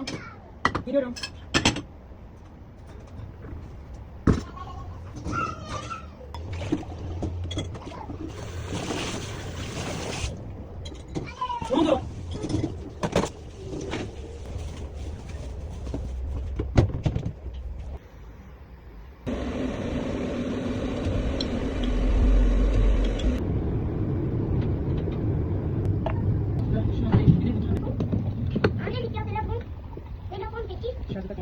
Geliyorum. Geliyorum.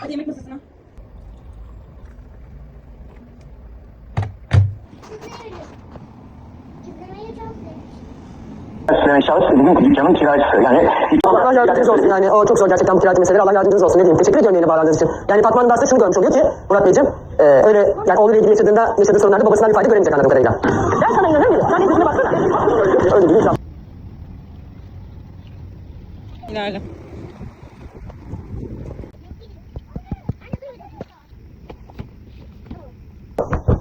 Hadi yemek masasına. Şahıs bizim dükkanın kiracısı. Yani Allah yardımcınız olsun yani o çok zor gerçekten bu kiracı meseleleri Allah yardımcınız olsun ne diyeyim teşekkür ediyorum yeni bağlandığınız için. Yani Fatma Hanım da aslında şunu görmüş oluyor ki Murat Beyciğim e, öyle yani oğluyla ilgili yaşadığında yaşadığı sorunlarda babasından bir fayda göremeyecek anladığım kadarıyla. Ben sana inanamıyorum. Sen yüzüne baksana. Öyle değil? İlerle.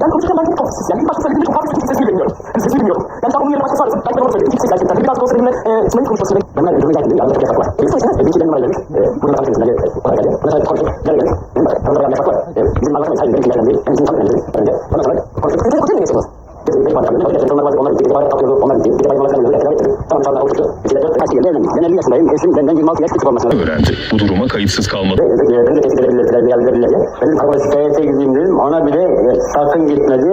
Ben konuşurken ben çok tatlısız yani. İlk başta söylediğimde çok haklısın. Sesini bilmiyorum. Yani sesini bilmiyorum. Yani sen bunun yerine başka sarısın. Ben de onu söyledim. Hiç ses gerçekten. Biraz da olsa benimle e, İsmail'in konuşması. Ben ben ödümü geldim. Yanında çok yasak var. Benim sonuçta benim için benim numarayı vermiş. E, burada ben kendisine bana geldi. Bana söyledi konuştuk. Gel geldi. Benim de yanında yasak var. E, bizim anlatamayız. Hayır benim kimlerden değil. Hem bizim tanımayan değil. Önce ondan sonra konuştuk. Siz de konuşuyor mu geçiyorsunuz? Onlar var, onlar bir var, atıyordu, onlar bir var, onlar bir var, Tamam, inşallah konuştuk. Bir şeyler yok. Kaç yıl evlendim. Ben 50 yaşındayım. Eşim benden 26 yaş küçük olmasına öğrendi. Bu duruma kayıtsız kalmadı. Benim araba şikayete gideyim dedim. Ona bile e, sakın gitmedi.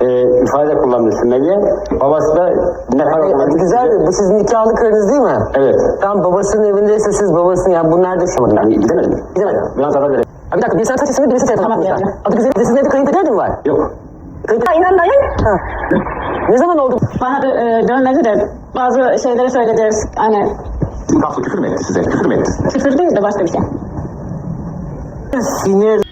E, ifade kullandı Sümeyye. Babası da ne kadar Güzel. Bu sizin nikahlı karınız değil mi? Evet. Tam babasının evindeyse siz babasının yani bu nerede yaşamadın? Yani gidemedim. Gidemedim. Biraz ara verelim. Ha, bir dakika bir sen kaç yaşında birisi telefon Tamam, yani. Adı güzel. Sizin evde kayınpeder de mi var? Yok. Kayınpeder inan dayı. Ha. Ne zaman oldu? Bana da e, dönmedi de bazı şeyleri söyledi. Hani Kalktı küfür mü etti size? Küfür mü etti? küfür değil de başka bir şey. Sinir